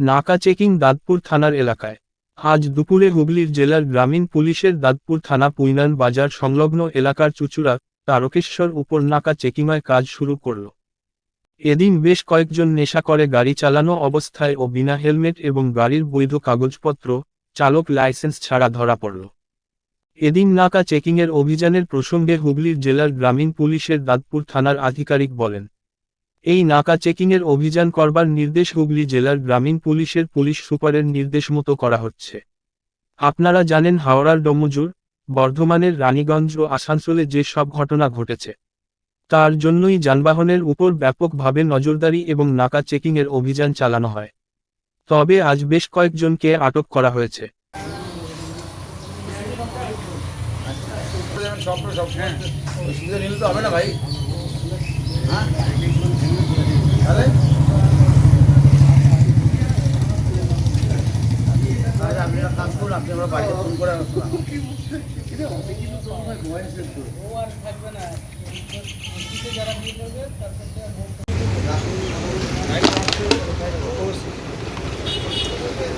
নাকা চেকিং দাঁতপুর থানার এলাকায়। আজ দুপুরে হুগলির জেলার গ্রামীণ পুলিশের দাঁতপুর থানা পুইনান বাজার সংলগ্ন এলাকার চুচুড়া তারকেশ্বর উপর নাকা চেকিংয়ে কাজ শুরু করল। এদিন বেশ কয়েকজন নেশা করে গাড়ি চালানো অবস্থায় ও বিনা হেলমেট এবং গাড়ির বৈধ কাগজপত্র, চালক লাইসেন্স ছাড়া ধরা পড়ল। এদিন নাকা চেকিংয়ের অভিযানের প্রসঙ্গে হুগলির জেলার গ্রামীণ পুলিশের দাঁতপুর থানার আধিকারিক বলেন এই নাকা চেকিংয়ের অভিযান করবার নির্দেশ হুগলি জেলার গ্রামীণ পুলিশের পুলিশ সুপারের নির্দেশ মতো করা হচ্ছে। আপনারা জানেন হাওড়ার ডমুজুর, বর্ধমানের রানীগঞ্জ ও আসানসোলে যে সব ঘটনা ঘটেছে। তার জন্যই যানবাহনের উপর ব্যাপকভাবে নজরদারি এবং নাকা চেকিংয়ের অভিযান চালানো হয়। তবে আজ বেশ কয়েকজনকে আটক করা হয়েছে। স্বপ্ন নিলে তো হবে না ভাই। হ্যাঁ? আপনি আমরা বাড়িতে ফোন করে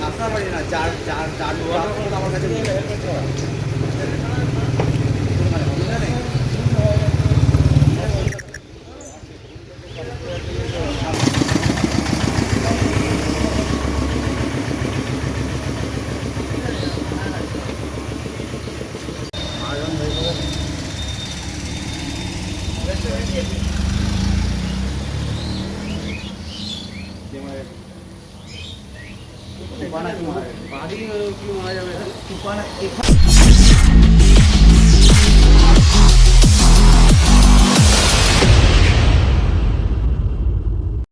আপনার বাড়ি না চার চার চার আমার কাছে বাড়ি কি মারা যাবে